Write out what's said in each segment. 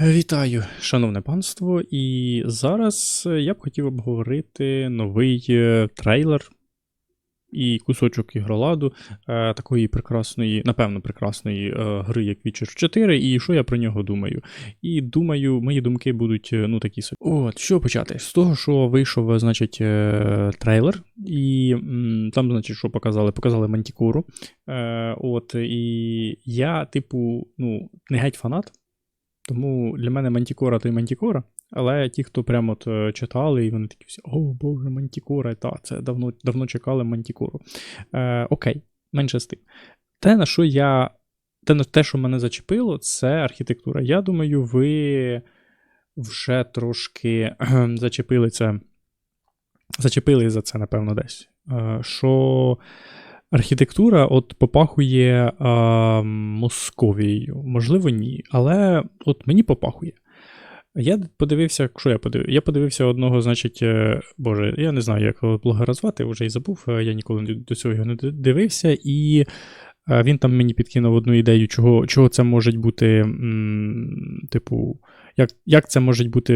Вітаю, шановне панство, і зараз я б хотів обговорити новий е, трейлер і кусочок ігроладу е, такої прекрасної, напевно, прекрасної е, гри, як Witcher 4, і що я про нього думаю. І думаю, мої думки будуть е, ну такі собі. От, що почати? З того, що вийшов, е, значить, е, трейлер, і там, значить, що показали? Показали Мантікору. Е, от, і я, типу, ну, не геть фанат. Тому для мене Мантікора то й Мантікора. Але ті, хто прямо от е, читали, і вони такі всі, о Боже, Мантікора, та, це давно давно чекали Мантікору. Е, Окей, менше з тим. Те, на що я. Те, на те, що мене зачепило, це архітектура. Я думаю, ви вже трошки зачепили це. Зачепили за це, напевно, десь. Е, Що архітектура от попахує е, Московією. Можливо, ні. Але от мені попахує. Я подивився, що я подивився? Я подивився одного, значить, е, боже, я не знаю, як блогера звати, вже і забув, е, я ніколи до цього його не дивився, і е, він там мені підкинув одну ідею, чого, чого це може бути, м, типу, як, як це може бути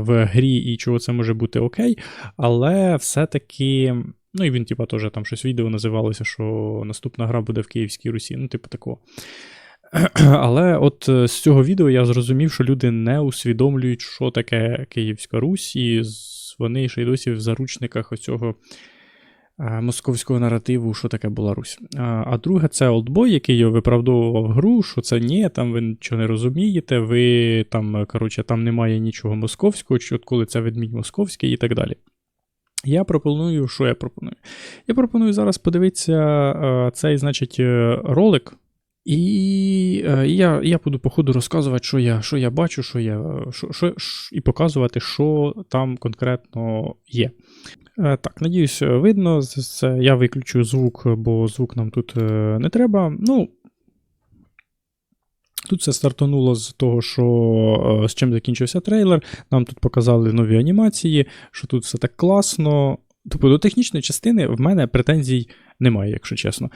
в грі і чого це може бути окей, але все-таки. Ну і він, типа, теж там щось відео називалося, що наступна гра буде в Київській Русі, ну, типу такого. Але от е, з цього відео я зрозумів, що люди не усвідомлюють, що таке Київська Русь, і вони ще й досі в заручниках оцього е, московського наративу, що таке була Русь. А, а друге, це Олдбой, який його виправдовував гру, що це ні, там ви нічого не розумієте, ви там, е, коротше, там немає нічого московського, от коли це ведмідь московський і так далі. Я пропоную, що я пропоную? Я пропоную зараз подивитися е, цей, значить, е, ролик. І е, я я буду по ходу розказувати, що я що я бачу, що я, що, що, і показувати, що там конкретно є. Так, надіюсь, видно. Я виключу звук, бо звук нам тут не треба. Ну, Тут все стартануло з того, що е, з чим закінчився трейлер. Нам тут показали нові анімації, що тут все так класно. Тобто до технічної частини в мене претензій немає, якщо чесно.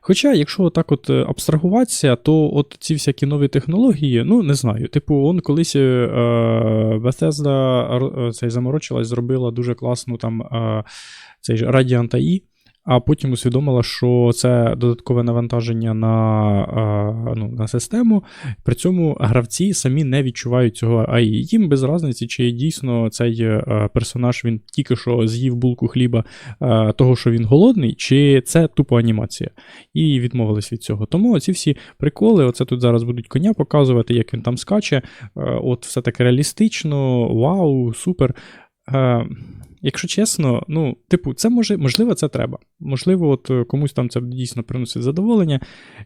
Хоча, якщо так от е, абстрагуватися, то от ці всякі нові технології, ну не знаю. Типу, он колись е, Bethesda е, цей заморочилась, зробила дуже класну там е, цей Radiant AI, а потім усвідомила, що це додаткове навантаження на, ну, на систему. При цьому гравці самі не відчувають цього AI. Їм без різниці, чи дійсно цей е, персонаж він тільки що з'їв булку хліба е, того, що він голодний, чи це тупо анімація. І відмовились від цього. Тому ці всі приколи, оце тут зараз будуть коня показувати, як він там скаче. Е, От все таке реалістично, вау, супер. Якщо чесно, ну, типу, це може, можливо, це треба. Можливо, от е, комусь там це дійсно приносить задоволення.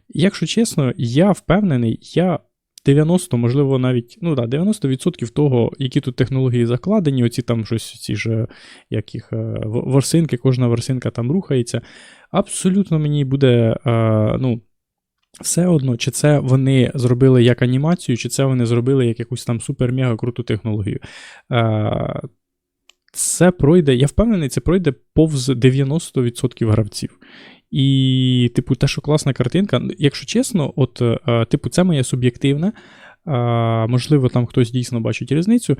Якщо чесно, я впевнений, я 90, можливо, навіть, ну да, 90% того, які тут технології закладені, оці там щось, ці ж, як е, ворсинки, кожна ворсинка там рухається. Абсолютно мені буде, е, ну. Все одно, чи це вони зробили як анімацію, чи це вони зробили як якусь там супер-мега круту технологію. Це пройде, я впевнений, це пройде повз 90% гравців. І, типу, те, що класна картинка, якщо чесно, от, е, типу, це моє суб'єктивне. е, Можливо, там хтось дійсно бачить різницю.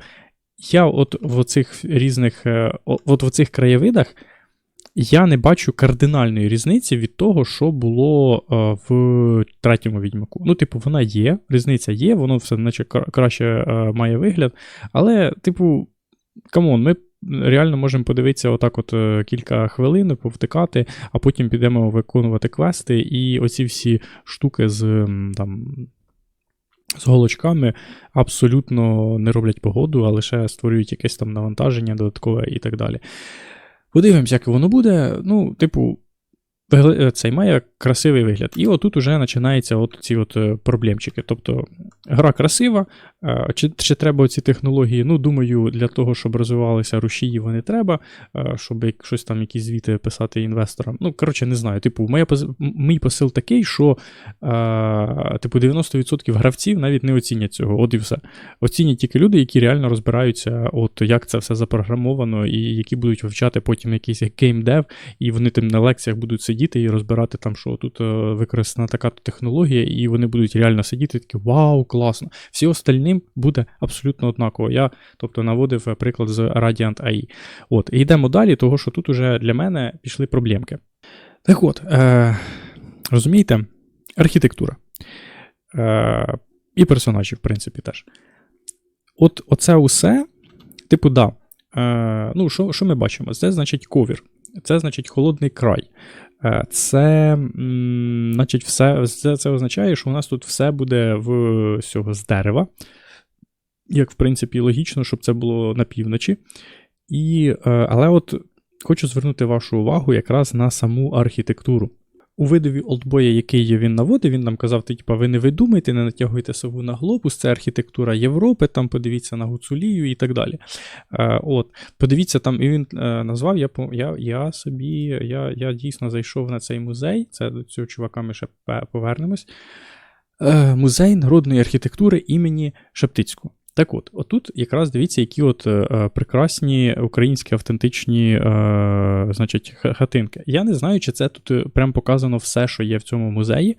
Я от в цих різних, е, от в цих краєвидах я не бачу кардинальної різниці від того, що було в третьому відьмаку. Ну, типу, вона є, різниця є, воно все наче краще має вигляд. Але, типу, камон, ми реально можемо подивитися отак, от е, кілька хвилин, повтикати, а потім підемо виконувати квести, і оці всі штуки з там. З голочками абсолютно не роблять погоду, а лише створюють якесь там навантаження додаткове і так далі. Подивимося, як воно буде. Ну, типу, е, цей має красивий вигляд. І отут уже починаються от ці от е, проблемчики. Тобто, гра красива, е, чи, чи треба ці технології? Ну, думаю, для того, щоб розвивалися рушії, вони треба, е, щоб щось там, якісь звіти писати інвесторам. Ну, коротше, не знаю. Типу, моя, мій посил такий, що типу, 90% гравців навіть не оцінять цього. От і все. Оцінять тільки люди, які реально розбираються, от як це все запрограмовано, і які будуть вивчати потім якийсь геймдев, і вони там на лекціях будуть сидіти і розбирати там, що що тут е, використана така технологія, і вони будуть реально сидіти такі вау, класно. Всі остальним буде абсолютно однаково. Я тобто наводив приклад з Radiant AI. От, і йдемо далі, того що тут уже для мене пішли проблемки. Так от, е, розумієте, архітектура. Е, І персонажі, в принципі, теж. От оце усе, типу, да. Е, Ну, що ми бачимо? Це значить ковір. Це значить холодний край. Е, це значить, все, це, це означає, що у нас тут все буде в всього з дерева. Як, в принципі, логічно, щоб це було на півночі. І, е, Але от хочу звернути вашу увагу якраз на саму архітектуру. У видові олдбоя, який він наводив, він нам казав, типа, ви не видумайте, не натягуйте сову на глобус, це архітектура Європи, там подивіться на Гуцулію і так далі. Е, от, Подивіться, там і він е, назвав, я я, я собі, я я дійсно зайшов на цей музей, це до цього чувака ми ще повернемось. Е, Музей народної архітектури імені Шептицького. Так от, отут якраз дивіться, які от е, прекрасні українські автентичні е, значить, хатинки. Я не знаю, чи це тут е, прям показано все, що є в цьому музеї. Е,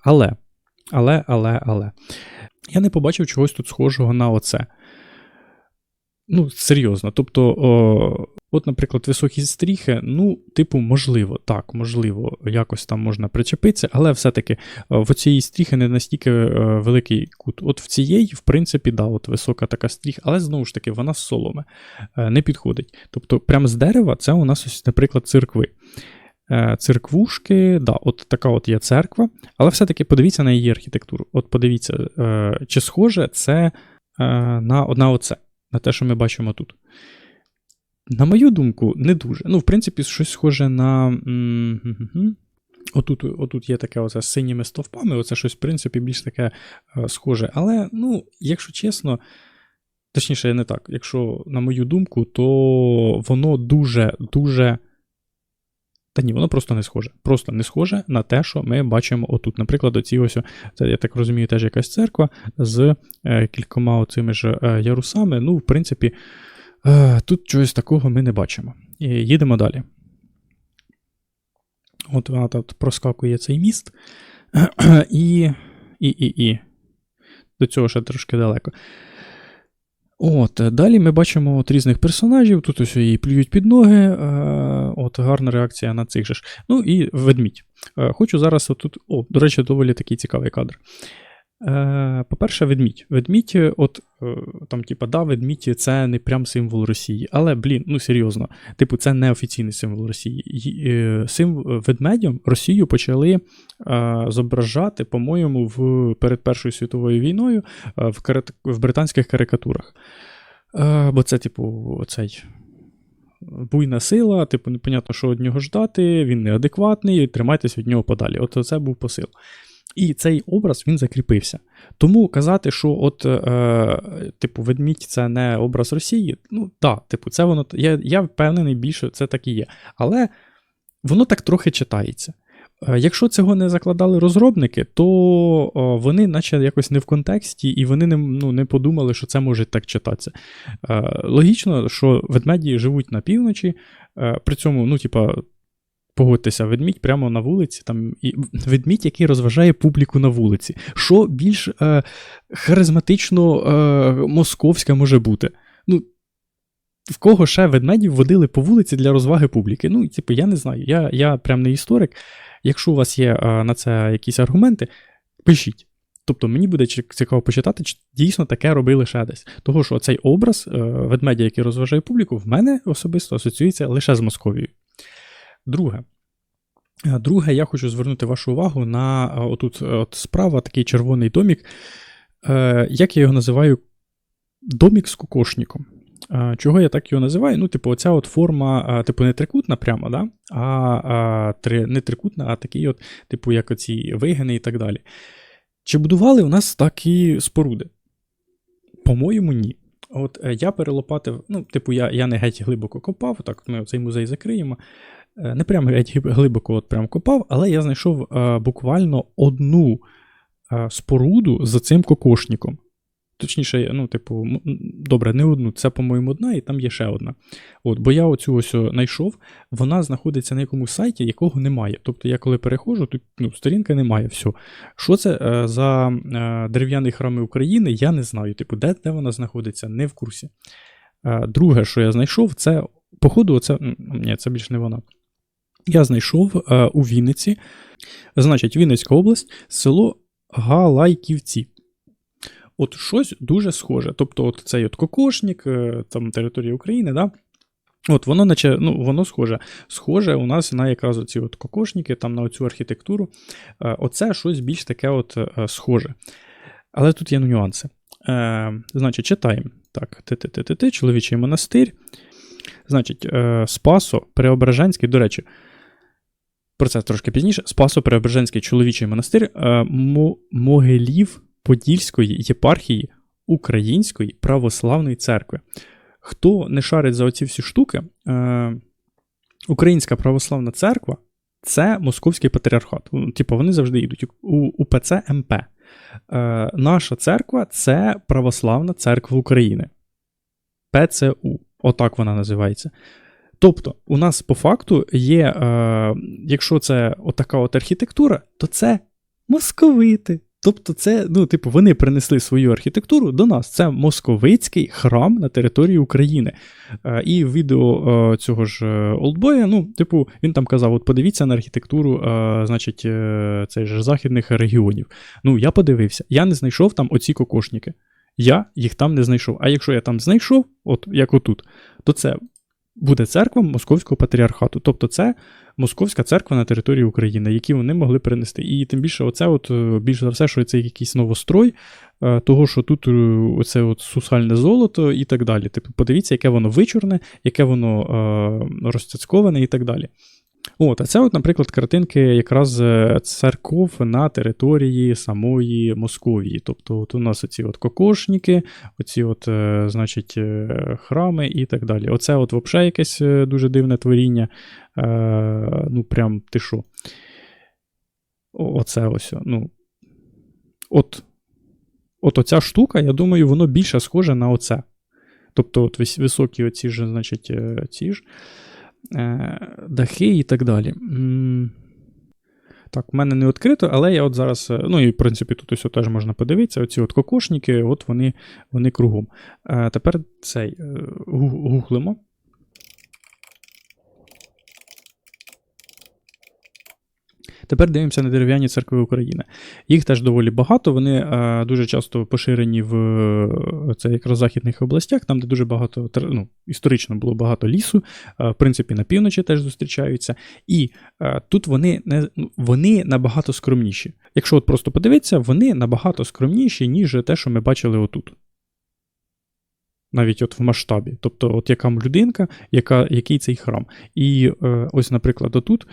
але, але, але, але. Я не побачив чогось тут схожого на оце. Ну, серйозно. Тобто, о, от, наприклад, високі стріхи, ну, типу, можливо, так, можливо, якось там можна причепитися, але все-таки е, в цієї стріхи не настільки е, великий кут. От в цієї, в принципі, да, от висока така стріха, але знову ж таки, вона з соломи е, не підходить. Тобто, прямо з дерева це у нас, ось, наприклад, церкви. Церквушки, да, от така от є церква, але все-таки подивіться на її архітектуру. От подивіться, чи схоже це на, на оце на те, що ми бачимо тут. На мою думку, не дуже. Ну, в принципі, щось схоже на. Отут отут є таке оце з синіми стовпами, оце щось, в принципі, більш таке е, схоже. Але, ну, якщо чесно, точніше, не так. Якщо, на мою думку, то воно дуже-дуже та ні, воно просто не схоже. Просто не схоже на те, що ми бачимо отут. Наприклад, оці ось, це, я так розумію, теж якась церква з е, кількома оцими ж е, ярусами. Ну, в принципі, е, тут чогось такого ми не бачимо. І Їдемо далі. От вона тут проскакує цей міст. І, і, і, і. До цього ще трошки далеко. От, Далі ми бачимо от різних персонажів. Тут ось її плюють під ноги. Е, от Гарна реакція на цих же ж. Ну і ведмідь. Е, хочу зараз отут. О, до речі, доволі такий цікавий кадр. Е, По-перше, ведмідь. Ведмідь, от е, там, типа, да, ведмідь це не прям символ Росії. Але, блін, ну серйозно, типу, це не офіційний символ Росії. Е, символ ведмедям Росію почали е, зображати, по-моєму, в перед Першою світовою війною е, в, в британських карикатурах. Е, бо це, типу, цей. Буйна сила, типу, непонятно, що від нього ждати, він неадекватний, тримайтесь від нього подалі. От це був посил. І цей образ він закріпився. Тому казати, що от, е, типу, ведмідь це не образ Росії, ну так, типу, це воно. Я я впевнений, більше це так і є. Але воно так трохи читається. Е, якщо цього не закладали розробники, то о, вони, наче якось не в контексті, і вони не ну, не подумали, що це може так читатися. Е, Логічно, що ведмеді живуть на півночі, е, при цьому, ну, типа, Погодьтеся, ведмідь прямо на вулиці, там і ведмідь, який розважає публіку на вулиці. Що більш е, харизматично е, московське може бути? Ну, В кого ще ведмедів водили по вулиці для розваги публіки? Ну, типу, я не знаю. Я я прям не історик. Якщо у вас є е, на це якісь аргументи, пишіть. Тобто мені буде цікаво почитати, чи дійсно таке робили ще десь. Того, що цей образ е, ведмедя, який розважає публіку, в мене особисто асоціюється лише з Московією. Друге. Е, друге, я хочу звернути вашу увагу на е, отут е, от справа такий червоний домік. Як я його називаю? Домік з кокошником. Чого я так його називаю? Ну, типу, оця от форма, типу, не трикутна прямо, да? а, а три, не трикутна, а такий, от, типу, як оці вигини і так далі. Чи будували у нас такі споруди? По-моєму, ні. От я перелопатив, ну, типу, я я не геть глибоко копав, так ми цей музей закриємо. Е, не прямо глибоко от прям копав, але я знайшов е, буквально одну е, споруду за цим кокошником. Точніше, ну, типу, добре, не одну, це, по-моєму, одна, і там є ще одна. От, бо я оцю ось знайшов, вона знаходиться на якомусь сайті, якого немає. Тобто я коли переходжу, тут ну, сторінка немає. все. Що це е, за е, дерев'яні храми України, я не знаю. Типу, де, де вона знаходиться, не в курсі. Е, друге, що я знайшов, це, походу, оце, ні, це більш не вона. Я знайшов е, у Вінниці, значить, Вінницька область, село Галайківці. От щось дуже схоже. Тобто, от цей от кокошник, е, там територія України, да? От воно наче, ну, воно схоже. Схоже у нас на якраз оці от кокошники, там на оцю архітектуру. Е, Оце щось більш таке от схоже. Але тут є нюанси. Е, Значить, читаємо. Так, ти-ти-ти-ти, чоловічий монастир. Значить, е, Спасо Преображенський, до речі, про це трошки пізніше. Спасо Преображенський чоловічий монастир е, Могилів Подільської єпархії Української православної церкви. Хто не шарить за оці всі штуки, е, Українська православна церква це московський патріархат. Ну, Типу, вони завжди йдуть у УПЦ МП. Е, наша церква це Православна церква України. ПЦУ. Отак вона називається. Тобто, у нас по факту є, е, якщо це отака от архітектура, то це московити. Тобто, це, ну, типу, вони принесли свою архітектуру до нас. Це московицький храм на території України. Е, і в відео е, цього ж е, Олдбоя, ну, типу, він там казав: от подивіться на архітектуру, е, значить, е, цей же західних регіонів. Ну, я подивився, я не знайшов там оці кокошники. Я їх там не знайшов. А якщо я там знайшов, от як отут, то це буде церква Московського патріархату. Тобто це Московська церква на території України, які вони могли перенести. І тим більше, оце, от, е, більше за все, що це якийсь новострой, е, того, що тут е, оце от сусальне золото і так далі. Типу, подивіться, яке воно вичурне, яке воно розцяцьковане і так далі. От, а це, от, наприклад, картинки якраз е, церков на території самої Московії. Тобто, от у нас оці от кокошники, оці от, е, значить, е, храми і так далі. Оце от взагалі якесь дуже дивне творіння. Ну, прям ти що. Оце ось. Ну, от, от оця штука, я думаю, воно більше схоже на оце. Тобто, от високі оці ж, значить, ці ж дахи і так далі. Так, в мене не відкрито, але я от зараз, е, ну і в принципі тут ось теж можна подивитися, оці от кокошники, от вони, вони кругом. Е, Тепер цей е, гуглимо. Тепер дивимося на дерев'яні церкви України. Їх теж доволі багато. Вони е, дуже часто поширені в е, це якраз західних областях, там, де дуже багато ну, історично було багато лісу. Е, в принципі, на півночі теж зустрічаються. І тут вони не ну, вони набагато скромніші. Якщо от просто подивитися, вони набагато скромніші, ніж те, що ми бачили отут. Навіть от в масштабі. Тобто, от яка людинка, яка, який цей храм. І е, ось, наприклад, отут,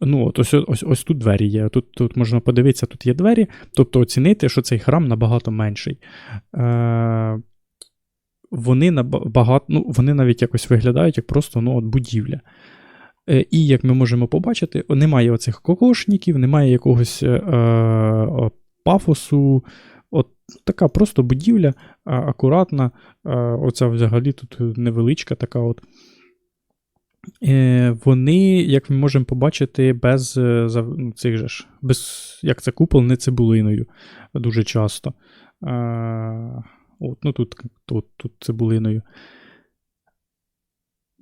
ну, от ось, ось, ось тут двері є. Тут, тут можна подивитися, тут є двері, тобто оцінити, що цей храм набагато менший. Е, вони набагато, ну, вони навіть якось виглядають як просто ну, от будівля. Е, І як ми можемо побачити, немає оцих кокошників, немає якогось е, е, пафосу. От така просто будівля, а, акуратна. А, оця взагалі тут невеличка така от. Е, вони, як ми можемо побачити, без е, ну, цих же ж, без, як це купол, не цибулиною дуже часто. От, ну тут, тут, тут цибулиною.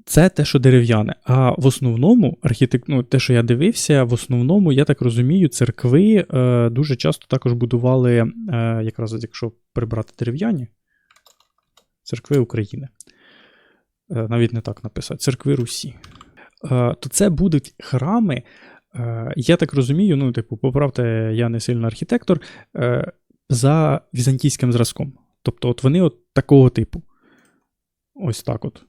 Це те, що дерев'яне. А в основному, архітек... ну, те, що я дивився, в основному, я так розумію, церкви е, дуже часто також будували, е, якраз якщо прибрати дерев'яні, церкви України. Е, навіть не так написати, церкви Русі. Е, то це будуть храми. Е, я так розумію, ну, типу, поправте, я не сильно архітектор, е, за візантійським зразком. Тобто, от вони от такого типу. Ось так от.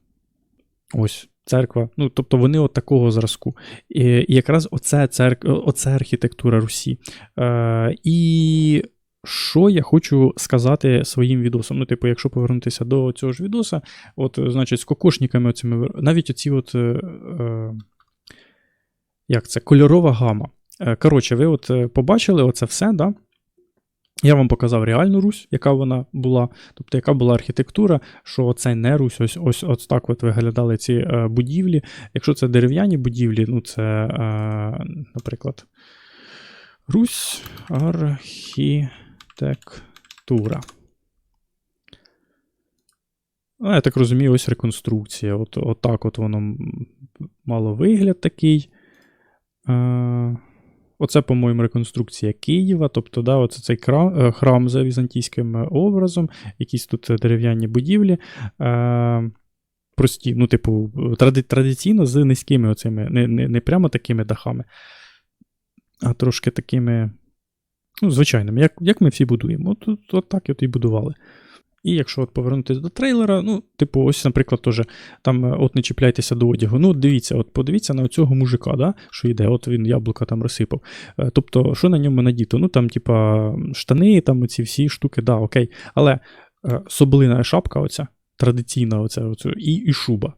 Ось церква. Ну, тобто вони от такого зразку. І, якраз оце, церк... оце архітектура Русі. Е, і що я хочу сказати своїм відосом? Ну, типу, якщо повернутися до цього ж відоса, от, значить, з кокошниками, оцими, навіть оці от. Е, е, як це? Кольорова гама. Е, коротше, ви от е, побачили оце все, да? Я вам показав реальну Русь, яка вона була, тобто яка була архітектура, що це не Русь, ось ось, ось так от виглядали ці е, будівлі. Якщо це дерев'яні будівлі, ну це, е, наприклад, Русь архітектура. Ну, я так розумію, ось реконструкція. От, от так от воно мало вигляд такий. Е, Оце, по-моєму, реконструкція Києва. Тобто, да, оце цей храм, храм за візантійським образом, якісь тут дерев'яні будівлі. Е, Прості, ну, типу, тради, традиційно з низькими оцими, не не, не прямо такими дахами, а трошки такими, ну, звичайними, як як ми всі будуємо. От, от, от так от і будували. І якщо от повернутися до трейлера, ну, типу, ось, наприклад, теж там е, от не чіпляйтеся до одягу. Ну, дивіться, от подивіться на цього мужика, да, що йде, от він яблука там розсипав. Е, тобто, що на ньому надіто? Ну, там, типа, штани, там ці всі штуки, да, окей. Але е, соблина шапка, оця, традиційна, оця, оця і, і шуба.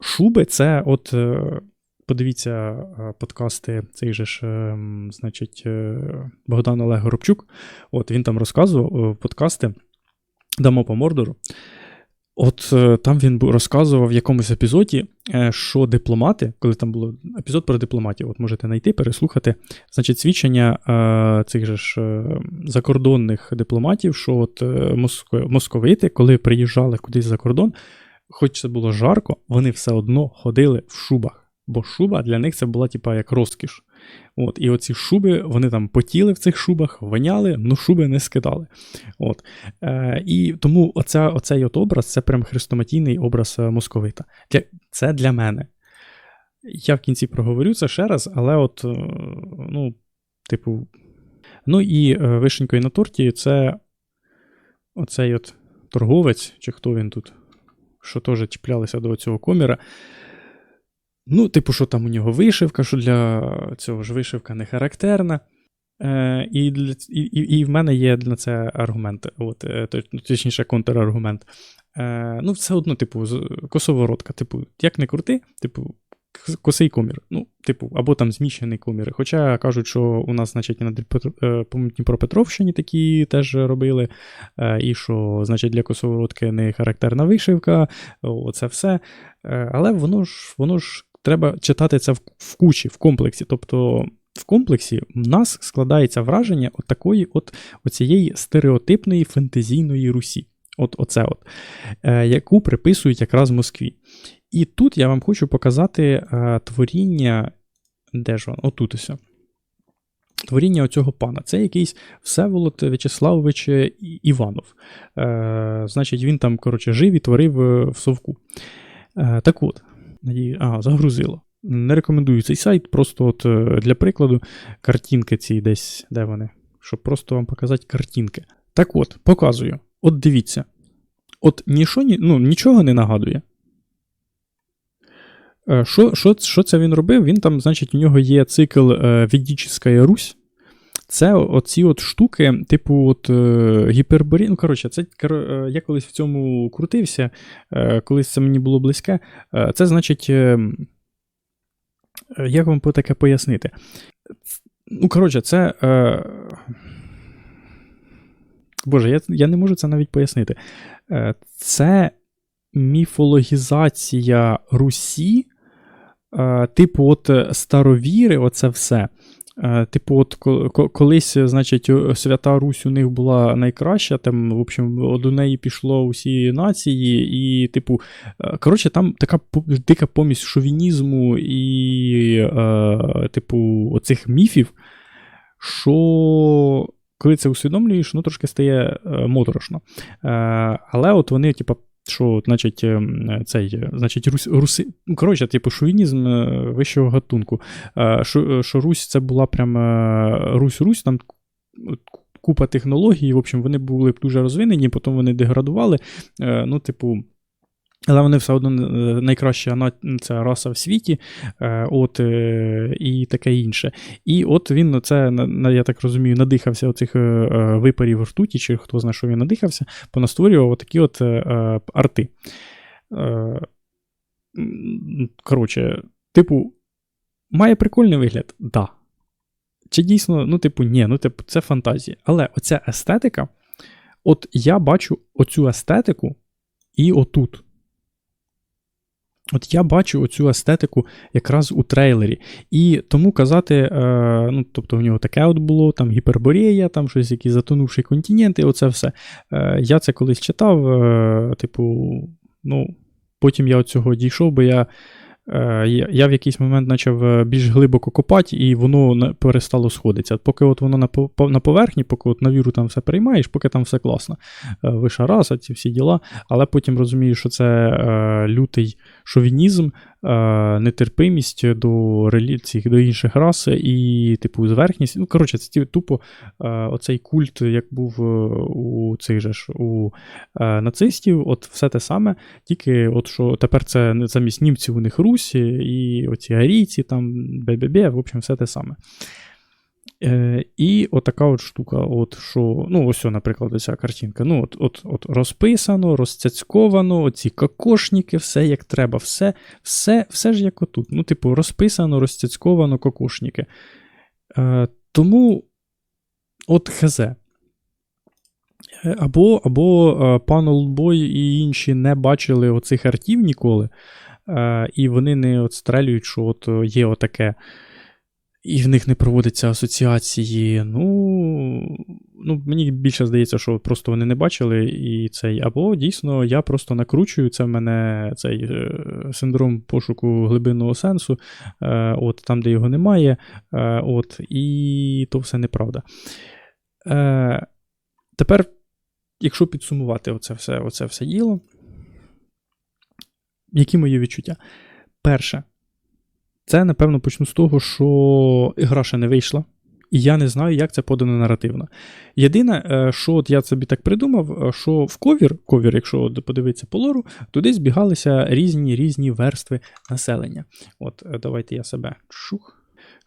Шуби це, от. Подивіться подкасти, цей же ж, значить, Богдан Олег Горобчук. От він там розказував подкасти дамо по Мордору. От е, там він розказував в якомусь епізоді, е, що дипломати, коли там було епізод про дипломатів, от можете знайти, переслухати, значить, свідчення е, цих же ж е, закордонних дипломатів, що от е, московити, коли приїжджали кудись за кордон, хоч це було жарко, вони все одно ходили в шубах. Бо шуба для них це була, типа, як розкіш. От, І оці шуби, вони там потіли в цих шубах, воняли, але шуби не скидали. От. Е, І тому оця, оцей от образ це прям хрестоматійний образ е, московита. Для, Це для мене. Я в кінці проговорю це ще раз, але от, е, ну, типу. Ну і е, вишенькою на торті це оцей от торговець, чи хто він тут, що теж чіплялися до цього коміра. Ну, типу, що там у нього вишивка, що для цього ж вишивка не характерна. Е, І для, і, і, в мене є на це аргумент, от, е, точніше, контраргумент. Е, Ну, все одно, типу, косоворотка. Типу, як не крути, типу, косий комір. Ну, типу, або там зміщений комір. Хоча кажуть, що у нас, значить, на е, Дніпропетровщині такі теж робили, е, і що, значить, для косоворотки не характерна вишивка, оце все. Але воно ж воно ж треба читати це в, в кучі, в комплексі. Тобто в комплексі в нас складається враження от такої от оцієї стереотипної фентезійної Русі. От оце от, е, яку приписують якраз Москві. І тут я вам хочу показати е, творіння. Де ж воно? Отут ось. Творіння оцього пана. Це якийсь Всеволод В'ячеславович Іванов. Е, Значить, він там, коротше, жив і творив е, в совку. Е, Так от, Надію, а, загрузило. Не рекомендую цей сайт, просто от е, для прикладу, картинки ці десь, де вони, щоб просто вам показати картинки. Так от, показую. От дивіться. От нічого, ну, нічого не нагадує. Е, що що це він робив? Він там, значить, у нього є цикл е, Ведічська Русь. Це оці от штуки, типу, от е, гіперборі. Ну, коротше, це е, я колись в цьому крутився, е, колись це мені було близьке. Це значить, як вам таке пояснити? Ну, коротше, це. Е, Боже, я я не можу це навіть пояснити. Е, Це міфологізація Русі, е, типу, от старовіри, оце все. Е, типу, от колись, значить, Свята Русь у них була найкраща, там, в общем, до неї пішло усі нації, і, типу, е, коротше, там така дика помість шовінізму і, е, типу, оцих міфів, що. Коли це усвідомлюєш, ну трошки стає моторошно. Але от вони, типу, що, значить, ем, цей, значить, Русь, Руси, коротше, типу, шовінізм е, вищого гатунку. Що, що Русь це була прям Русь-Русь, там купа технологій, в общем, вони були дуже розвинені, потім вони деградували. Е, ну, типу. Але вони все одно е, найкраща ця раса в світі, е, от, е, і таке інше. І от він, це, я так розумію, надихався оцих випарів ртуті, чи хто знає, що він надихався, понастворював отакі от арти. Коротше, типу, має прикольний вигляд? Да. чи дійсно, ну, типу, ні, ну, типу, це фантазія. Але оця естетика, от я бачу оцю естетику і отут. От я бачу оцю естетику якраз у трейлері. І тому казати, е, ну, тобто в нього таке от було, там гіперборея, там щось, якісь затонувші континенти, оце все. Е, Я це колись читав, е, типу, ну, потім я от цього дійшов, бо я я в якийсь момент почав е, більш глибоко копати, і воно перестало сходитися. Поки от воно на поверхні, поки от на віру там все приймаєш, поки там все класно. Е, виша раса, ці всі діла. Але потім розумію, що це лютий шовінізм, нетерпимість до цих, до інших рас і, типу, зверхність. Ну, коротше, це тупо оцей культ, як був у цих же ж у нацистів, от все те саме, тільки от що тепер це замість німців у них русі, і оці арійці, там, бе-бе-бе, в общем, все те саме. Е, І отака от штука, от що, ну, ось, наприклад, оця картинка. Ну, от, от, от розписано, розцяцьковано, оці кокошники, все як треба, все все, все ж як отут. Ну, типу, розписано, розцяцьковано кокошники. Е, Тому от хз. Е, або або е, пан Олдбой і інші не бачили оцих артів ніколи, е, і вони не отстрелюють, що от є отаке і в них не проводяться асоціації. Ну, ну мені більше здається, що просто вони не бачили і цей. Або дійсно я просто накручую. Це в мене цей е, синдром пошуку глибинного сенсу, е, от там, де його немає. Е, от, І то все неправда. Е, Тепер, якщо підсумувати оце все, оце все діло, які мої відчуття? Перше. Це, напевно, почну з того, що гра ще не вийшла, і я не знаю, як це подано наративно. Єдине, е, що от я собі так придумав, е, що в ковір, ковір, якщо подивитися по лору, туди збігалися різні різні верстви населення. От, е, давайте я себе шух.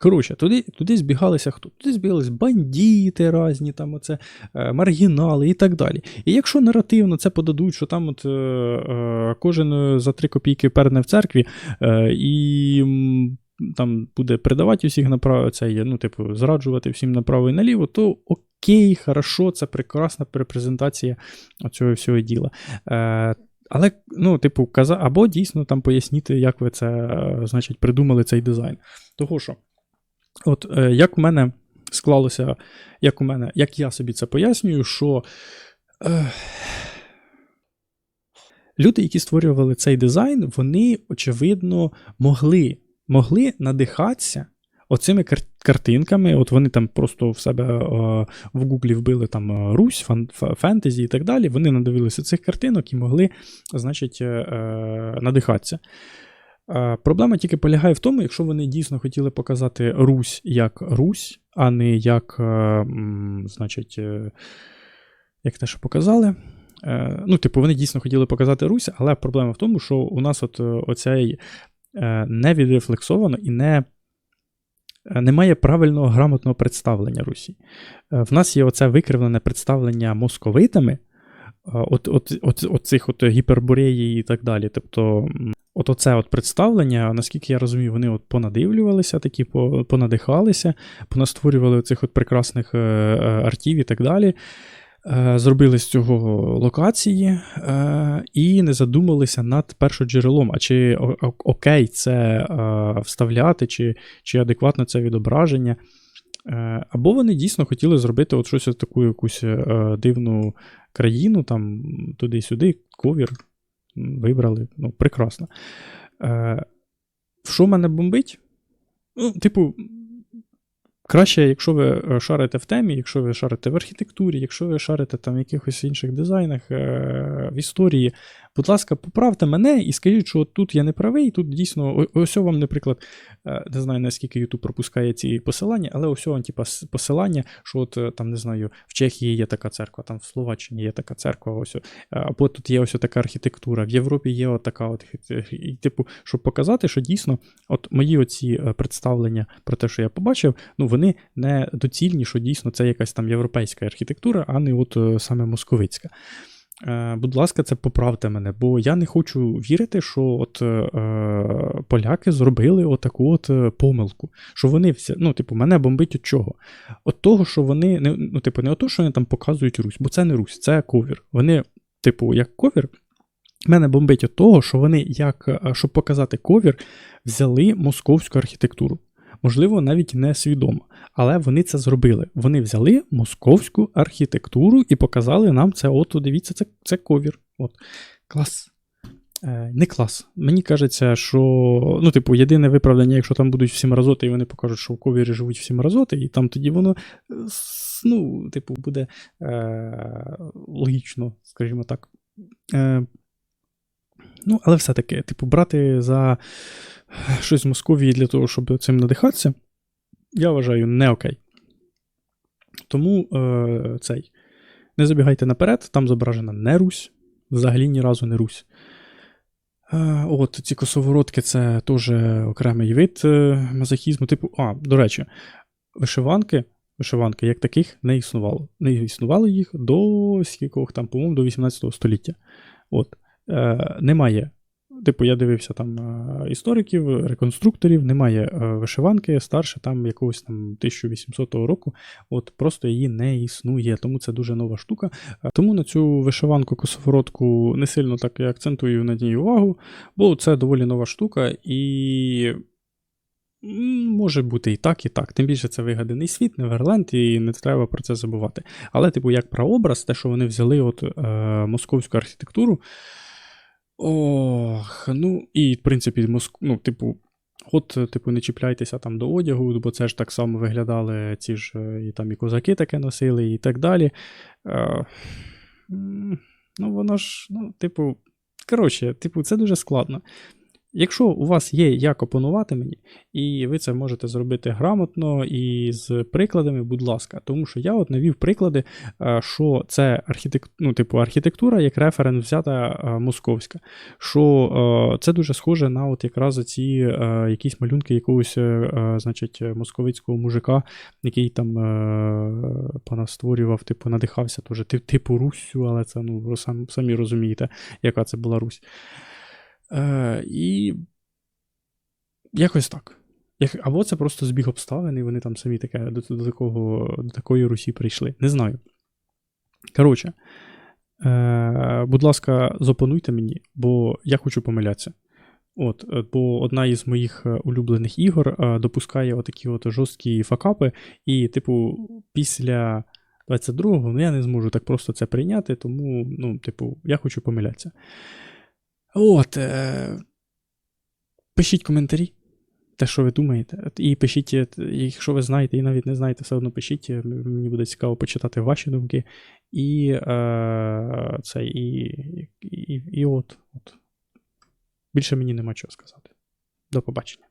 Коротше, туди туди збігалися хто? Туди збігалися бандіти різні, там оце, е, маргінали і так далі. І якщо наративно це подадуть, що там от е, е, кожен за три копійки перне в церкві е, і там буде передавати усіх направо, це є, ну, типу, зраджувати всім направо і наліво, то окей, хорошо, це прекрасна репрезентація цього всього діла. Е, але, ну, типу, каза, або дійсно там пояснити, як ви це, е, значить, придумали цей дизайн. Того що. От е, як у мене склалося, як у мене, як я собі це пояснюю, що е, люди, які створювали цей дизайн, вони, очевидно, могли могли надихатися оцими кар картинками. От вони там просто в себе е, в Гуглі вбили там е, Русь, фан фентезі і так далі. Вони надивилися цих картинок і могли, значить, е, е, надихатися. Проблема тільки полягає в тому, якщо вони дійсно хотіли показати Русь як Русь, а не як, е, значить, е, як те, що показали. Е, ну, типу, вони дійсно хотіли показати Русь, але проблема в тому, що у нас от оцей не відрефлексовано і не немає правильного грамотного представлення Русі. В нас є оце викривлене представлення московитами, от, от, от, от цих от гіпербореї і так далі. Тобто. От оце от представлення, наскільки я розумію, вони от понадивлювалися, такі понадихалися, понастворювали цих от прекрасних е, е, артів і так далі. Е, зробили з цього локації і не задумалися над першоджерелом, а чи окей це вставляти, чи чи адекватно це відображення. Або вони дійсно хотіли зробити от щось таку якусь дивну країну, там туди-сюди, ковір вибрали. Ну, прекрасно. Е, Що мене бомбить? Ну, Типу, краще, якщо ви е, шарите в темі, якщо ви шарите в архітектурі, якщо ви шарите там в якихось інших дизайнах, е, в історії, Будь ласка, поправте мене і скажіть, що тут я не правий, тут дійсно, ось вам, наприклад, е, не знаю, наскільки YouTube пропускає ці посилання, але ось вам, типа, посилання, що от е, там, не знаю, в Чехії є така церква, там в Словаччині є така церква, ось, е, або тут є ось така архітектура, в Європі є от така от, і, типу, щоб показати, що дійсно, от мої оці представлення про те, що я побачив, ну вони не доцільні, що дійсно це якась там європейська архітектура, а не от саме московицька. Е, будь ласка, це поправте мене, бо я не хочу вірити, що от е, поляки зробили отаку от е, помилку. Що вони всі, ну, типу, мене бомбить від чого? От того, що вони не, ну, типу, не ото, що вони там показують Русь, бо це не Русь, це ковір. Вони, типу, як ковір. Мене бомбить від того, що вони, як, е, щоб показати ковір, взяли московську архітектуру. Можливо, навіть не свідомо, але вони це зробили. Вони взяли московську архітектуру і показали нам це. От, дивіться, це це ковір. От. Клас. Е, Не клас. Мені кажеться, що ну, типу, єдине виправдання, якщо там будуть всі мразоти, і вони покажуть, що в ковірі живуть всі мразоти, і там тоді воно е, ну, типу, буде е, логічно, скажімо так. Е, Ну, але все-таки, типу, брати за щось з Московії для того, щоб цим надихатися, я вважаю не окей. Тому е, цей. Не забігайте наперед, там зображена не Русь, взагалі ні разу не Русь. Е, от, ці косоворотки це теж окремий вид е, мазохізму. Типу, а, до речі, вишиванки. Вишиванки як таких не існувало. Не існувало їх до скількох там, по-моєму, до 18 століття. От. Е, Немає Типу, я дивився там е, істориків, реконструкторів, немає е, вишиванки старше там якогось там 1800 року, от просто її не існує, тому це дуже нова штука. Е, тому на цю вишиванку косоворотку не сильно так я акцентую на ній увагу, бо це доволі нова штука і. Може бути і так, і так. Тим більше це вигаданий світ, Неверленд, і не треба про це забувати. Але, типу, як прообраз, те, що вони взяли от е, московську архітектуру. Ох, ну і, в принципі, Моск... ну, типу, от, типу, не чіпляйтеся там до одягу, бо це ж так само виглядали ці ж е, і там і козаки таке носили, і так далі. Е, Ну, воно ж, ну, типу, коротше, типу, це дуже складно. Якщо у вас є як опонувати мені, і ви це можете зробити грамотно і з прикладами, будь ласка, тому що я от навів приклади, е, що це архітект... ну, типу, архітектура як референс взята е, московська, що е, це дуже схоже на от якраз ці якісь малюнки якогось значить, московицького мужика, який там понастворював, типу, надихався теж типу Руссю, але це ну, самі розумієте, яка це була Русь. Е, І якось так. Як, Або це просто збіг обставин, і вони там самі таке, до, до, такого, до такої Русі прийшли. Не знаю. Коротше, е, будь ласка, зопонуйте мені, бо я хочу помилятися. От, е, Бо одна із моїх е, улюблених ігор е, допускає отакі от жорсткі факапи, і, типу, після 22-го ну, я не зможу так просто це прийняти, тому, ну, типу, я хочу помилятися. От. Е... Пишіть коментарі, те, що ви думаєте. І пишіть, якщо ви знаєте і навіть не знаєте, все одно пишіть. Е, мені буде цікаво почитати ваші думки. І е, це, і, і, і, і от, от. Більше мені нема чого сказати. До побачення.